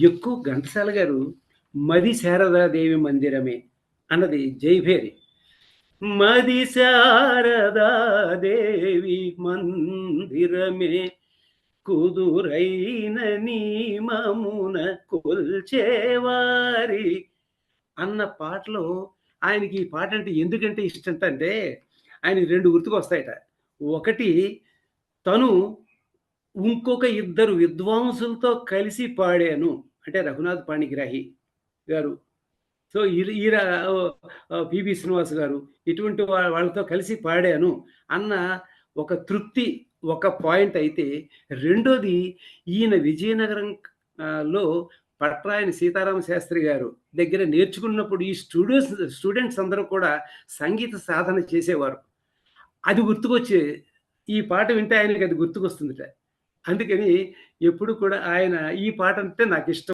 ఎక్కువ ఘంటసాల గారు 'మది శారదాదేవి మందిరమే' అన్నది జైభేరి. మది శారదాదేవి మందిరమే కుదురైన నీమమున కొల్చేవారి అన్న పాటలో ఆయనకి ఈ పాట అంటే ఎందుకంటే ఇష్టంటంటే ఆయనకి 2 గుర్తుకొస్తాయట. ఒకటి తను ఇంకొక ఇద్దరు విద్వాంసులతో కలిసి పాడాను. అంటే 'రఘునాథ్ పాణిగ్రాహి' గారు. సో, ఇది ఈర 'పిబి శ్రీనివాస్' గారు ఇటువంటి వాళ్ళతో కలిసి పాడాను అన్న ఒక తృప్తి ఒక పాయింట్ అయితే, రెండోది ఈయన విజయనగరం లో పట్రాయని సీతారామ శాస్త్రి గారు దగ్గర నేర్చుకున్నప్పుడు ఈ స్టూడెంట్స్ స్టూడెంట్స్ అందరూ కూడా సంగీత సాధన చేసేవారు. అది గుర్తుకొచ్చి ఈ పాట వింటే ఆయనకి అది గుర్తుకొస్తుంది అందుకని ఎప్పుడు కూడా ఆయన ఈ పాట అంటే నాకు ఇష్టం